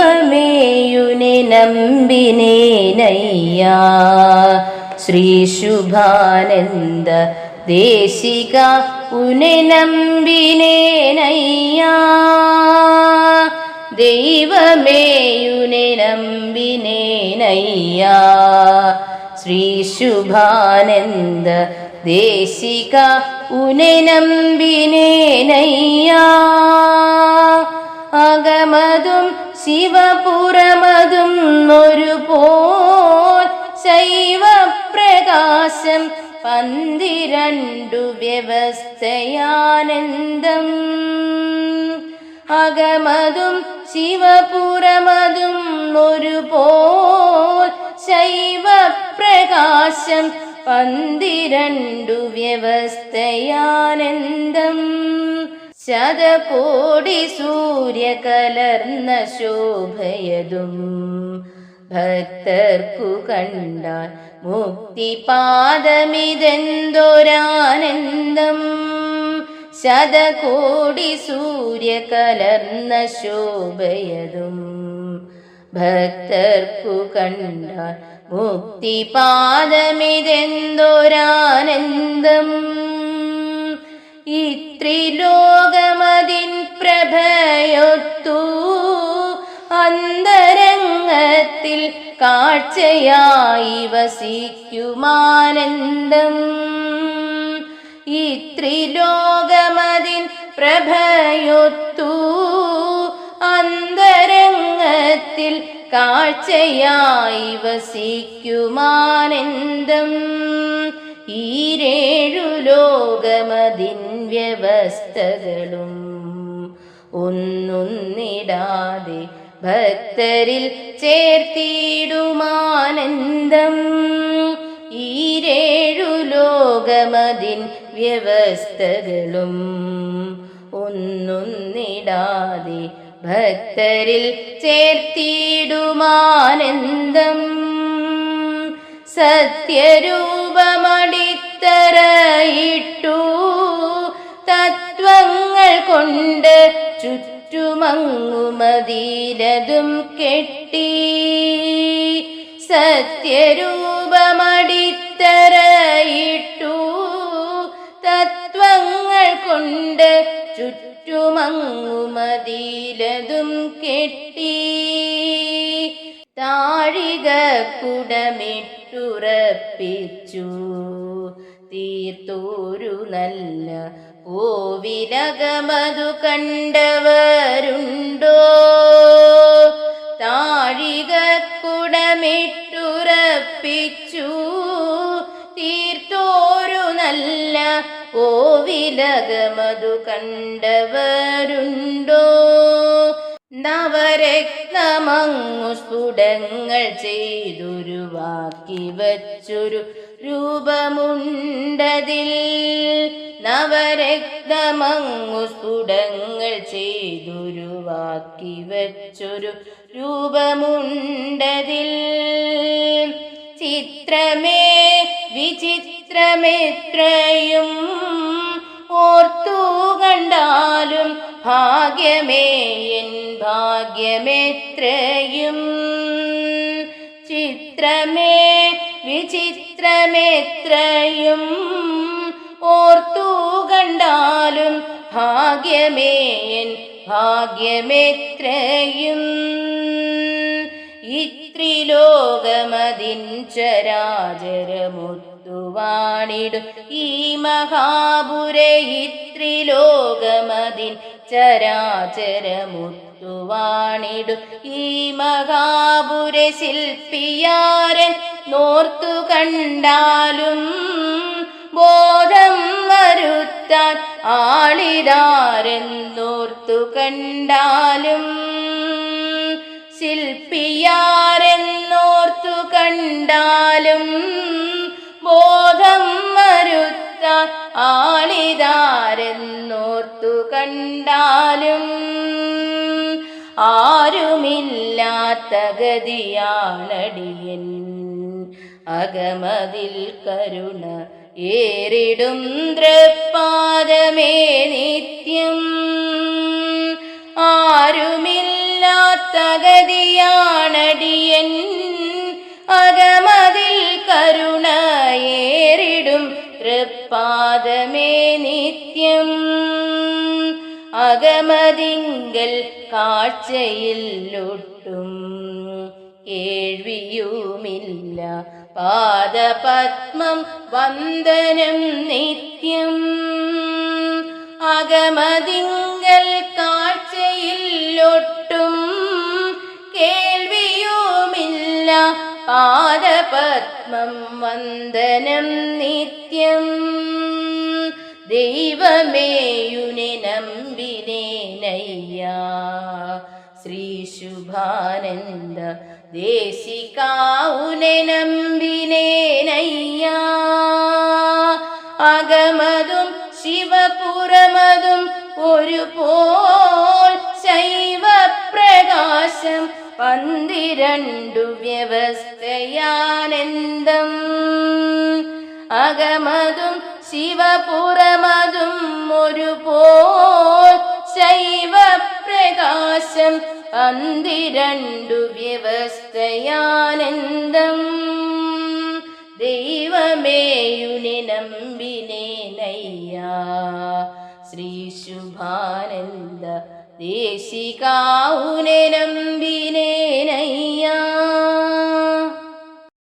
ദൈവമേയുനെ നമ്പിനേനയ്യാ ശ്രീ ശുഭാനന്ദ ദേശിക ഉനെ നമ്പിനേനയ്യാ ദൈവമേയുനെ നമ്പിനേനയ്യാ ശ്രീ ശുഭാനന്ദ ദേശിക ഉനെ നമ്പിനേനയ്യാ അകമതും ശിവപുരമതും ഒരു പോൽ ശൈവപ്രകാശം പന്തിരണ്ടു വ്യവസ്ഥയാനന്ദം. അകമതും ശിവപുരമതും ഒരു പോൽ ശൈവപ്രകാശം പന്തിരണ്ടു വ്യവസ്ഥയാനന്ദം. ശതകോടി സൂര്യ കലർന്ന ശോഭയതും. ഭക്തർക്കു കണ്ടാൽ മുക്തിപാദമിതെന്തൊരാനന്ദം ശതകോടി സൂര്യ കലർന്ന ശോഭയതും. ഭക്തർക്കു കണ്ടാൽ മുക്തിപാദമിതെന്തൊരാനന്ദം ഇത്രിലോകമതിൻ പ്രഭയൊത്തു അന്തരംഗത്തിൽ കാഴ്ചയായി വസിക്കുമാനന്ദം. ഇത്രിലോകമതിൻ പ്രഭയൊത്തു അന്തരംഗത്തിൽ കാഴ്ചയായി വസിക്കുമാനന്ദം. ഈരേഴു ലോകമതിൻ വ്യവസ്ഥകളും ഒന്നൊന്നിടാതെ ഭക്തരിൽ ചേർത്തിടുമാനന്ദം ഈരേഴു ലോകമതിൻ വ്യവസ്ഥകളും ഒന്നൊന്നിടാതെ ഭക്തരിൽ ചേർത്തിടുമാനന്ദം സത്യരൂപമടിത്തറയിട്ടു തത്വങ്ങൾ കൊണ്ട് ചുറ്റുമങ്ങുമതിരതും കെട്ടി. സത്യരൂപമടിത്തറയിട്ടു തത്വങ്ങൾ കൊണ്ട് ചുറ്റുമങ്ങുമതിരതും കെട്ടി. കുടമിട്ടുറപ്പിച്ചു. തീർത്തോരു നല്ല കോവിലകമതു കണ്ടവരുണ്ടോ? താഴിക കുടമിട്ടുറപ്പിച്ചു തീർത്തോരു നല്ല കോവിലകമതു കണ്ടവരുണ്ടോ? നവരത്നമങ്ങു സ്ഫുടങ്ങൾ ചെയ്തുരുവാക്കി വച്ചൊരു രൂപമുണ്ടതിൽ. നവരക്തമങ്ങു സ്ഫുടങ്ങൾ ചെയ്തുരുവാക്കി വച്ചൊരു രൂപമുണ്ടതിൽ. ചിത്രമേ വിചിത്രമെത്രയും ഓർത്തു കണ്ടാലും ഭാഗ്യമെത്രയും ചിത്രമേ വിചിത്രമെത്രയും ഓർത്തു കണ്ടാലും ഭാഗ്യമേൻ ഭാഗ്യമെത്രയും. ഇത്രിലോകമതിൻ ചരാചരമുത്തുവാണിടും. ഈ മഹാപുര ഇത്രിലോകമതിൻ ചരാചരമുത്തുവാണിടും. ഈ മഹാപുര ശില്പിയാരൻ നോർത്തു കണ്ടാലും ബോധം വരുത്താൻ നോർത്തു കണ്ടാലും ശില്പിയാരെന്നോർത്തു കണ്ടാലും ഇല്ലാത്ത ഗതിയാണടിയൻ അകമതിൽ കരുണ ഏറിടും ദ്രപാദമേ നിത്യം. ആരുമില്ലാത്ത ഗതിയാണടിയൻ അകമതിൽ കരുണ ഏറിടും ദ്രപാദമേ നിത്യം. അകമതിങ്കൽ കാഴ്ചയില്ലൊട്ടും കേൾവിയുമില്ല പാദപത്മം വന്ദനം നിത്യം. അകമതിങ്കൽ കാഴ്ചയില്ലൊട്ടും കേൾവിയുമില്ല പാദപത്മം വന്ദനം നിത്യം. ദൈവമേയുനെ നമ്പിനേനയ്യ ശ്രീ ശുഭാനന്ദ ദേശികാവുനെ നമ്പിനേനയ്യ. അകമതും ശിവപുരമതും ഒരു പോൽ ശൈവപ്രകാശം പന്തിരണ്ടു വ്യവസ്ഥയാനന്ദം. അകമതും ശിവപുരമതും ശൈവപ്രകാശം അന്തിരണ്ടു വ്യവസ്ഥയാനന്ദം. ദൈവമേയുനെ നമ്പിനേനയ്യ ശ്രീ ശുഭാനന്ദ ദേശികാവുനെ നമ്പിനേ